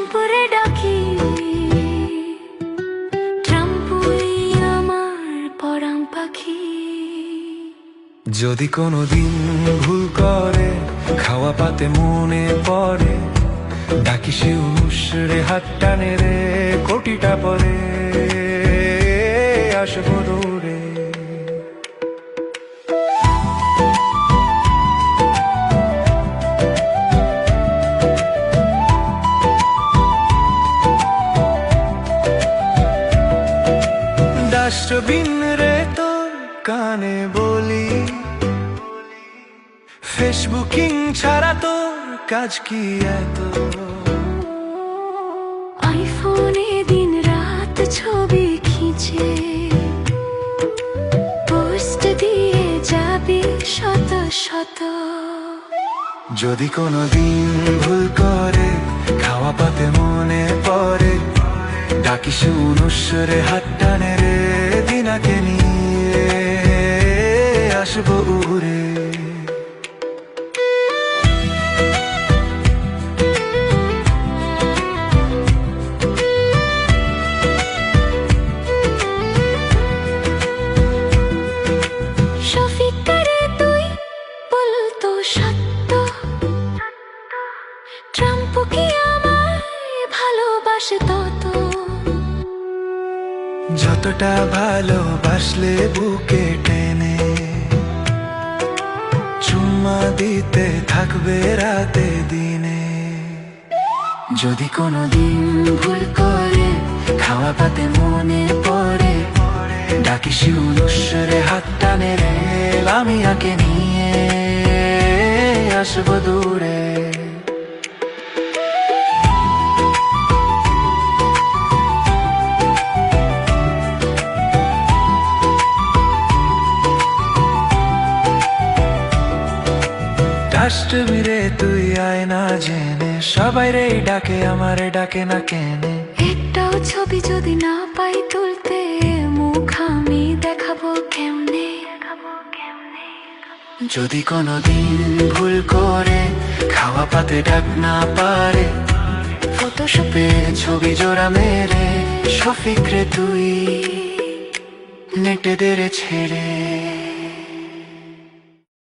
ট্রাম্পরে ডাকি। ট্রাম্পুই আমার পরাম পাখি। যদি কোনো দিন ভুল করে, খাওয়া পাতে মনে পড়ে, ডাকি সে উসরে হাত টানে রে, কোটিটা পরে। আশা ডাস্টবিন রে তোর কানে বলি। ফেসবুকিং ছাড়া তোর কাজ কি এত? আইফোনে দিন রাত ছবি খিঁচে। পোস্ট দিয়ে যাবি শত শত। যদি কোনো দিন ভুল করে খাওয়া পাতে মনে পড়ে। ডাকি সুনুসরে হাত টানে আসব উড়ে। ট্রাম্প কি আমায় ভালোবাসে তত যতটা ভালোবাসলে বুকে টেনে দিতে থাকবে রাতে, দিনে। যদি কোনো দিন ভুল করে খাওয়া পাতে মনে পড়ে, ডাকি শিউনুসরে হাত টানে রে, আমি আকে নিয়ে আসব দূরে। তুই আয় না জেনে। সবাই রে ডাকে আমারে ডাকে না কেনে। একটাও ছবি যদি না পাই তুলতে মুখ আমি দেখাবো কেমনে? যদি কোনো দিন ভুল করে খাওয়া পাতে ডাক না পারে ফটোশপে ছবি জোড়া মেরে শফিক রে তুই নেটে দেরে ছেড়ে।